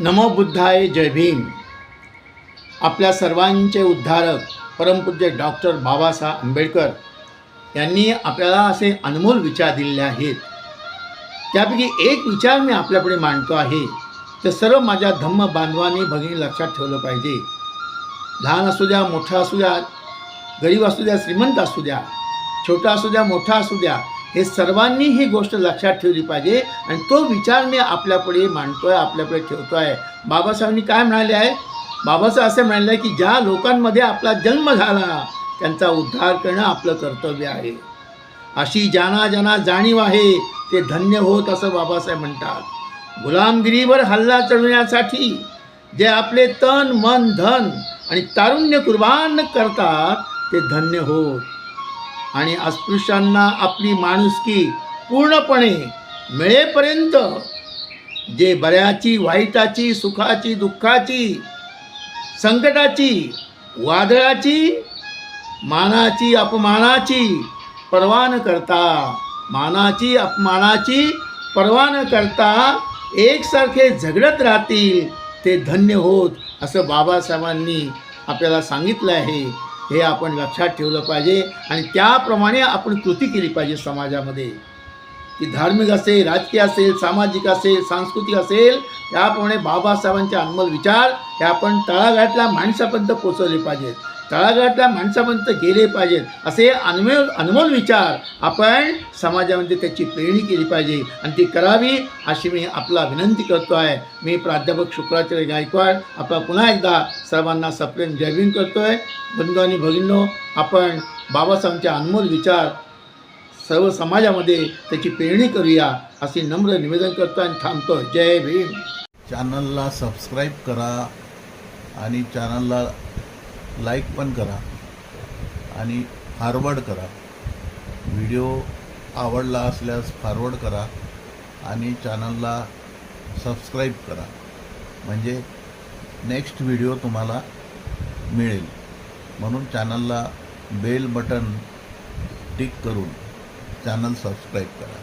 नमो बुद्धाय जय भीम. आपल्या सर्वांचे उद्धारक परमपूज्य डॉक्टर बाबासाहेब आंबेडकर यांनी आपल्याला असे अनमोल विचार दिलेले आहेत. त्यापैकी एक विचार मी आपल्यापुढे मांडतो आहे. ते सर्व माझ्या धम्म बांधवांनी भगिनी लक्षात ठेवलं पाहिजे. लहान असू द्या मोठा असू द्या गरीब असू द्या श्रीमंत असू द्या छोटा असू द्या मोठा असू द्या हे सर्वांनी ही गोष्ट लक्षात ठेवली पाहिजे आणि तो विचार मी आपल्यापुढे मांडतोय आपल्यापुढे ठेवतो आहे बाबासाहेबांनी काय म्हणाले आहे? बाबासाहेब असे म्हणाले आहे की ज्या लोकांमध्ये आपला जन्म झाला त्यांचा उद्धार करणं आपलं कर्तव्य आहे. अशी ज्यांना ज्यांना जाणीव आहे ते धन्य होत असं बाबासाहेब म्हणतात. गुलामगिरीवर हल्ला चढवण्यासाठी जे आपले तन मन धन आणि तारुण्य कुर्बान करतात ते धन्य होत. आणि अस्पृश्यांना आपली माणुसकी पूर्णपणे मिळेपर्यंत जे बऱ्याची वाईटाची सुखाची दुःखाची संकटाची वादळाची मानाची अपमानाची पर्वा न करता मानाची अपमानाची पर्वा न करता एकसारखे झगडत राहतील ते धन्य होत असं बाबासाहेबांनी आपल्याला सांगितलं आहे. हे आपण लक्षात ठेवलं पाहिजे आणि त्याप्रमाणे आपण कृती केली पाहिजे समाजामध्ये. ती धार्मिक असेल राजकीय असेल सामाजिक असेल सांस्कृतिक असेल त्याप्रमाणे बाबासाहेबांचे अनमोल विचार हे आपण तळागाळातल्या माणसापर्यंत पोचवले पाहिजेत. तळागाळातल्या माणसापर्यंत गेले पाहिजेत असे अनमोल अनमोल विचार आपण समाजामध्ये त्याची पेरणी केली पाहिजे. आणि ती करावी अशी मी आपला विनंती करतो आहे. मी प्राध्यापक शुक्राचार्य गायकवाड आपला पुन्हा एकदा सर्वांना सप्रेम जयभीम करतो आहे बंधू आणि भगिनो आपण बाबासाहेबांचे अनमोल विचार सर्व समाजामध्ये त्याची पेरणी करूया असे नम्र निवेदन करतो आणि थांबतो. जय भीम. चॅनलला सबस्क्राईब करा आणि चॅनलला लाईक पण करा आणि फॉरवर्ड करा. व्हिडिओ आवडला असल्यास फॉरवर्ड करा आणि चॅनलला सबस्क्राईब करा. म्हणजे नेक्स्ट व्हिडिओ तुम्हाला मिळेल. म्हणून चॅनलला बेल बटन टिक करून चॅनल सबस्क्राईब करा.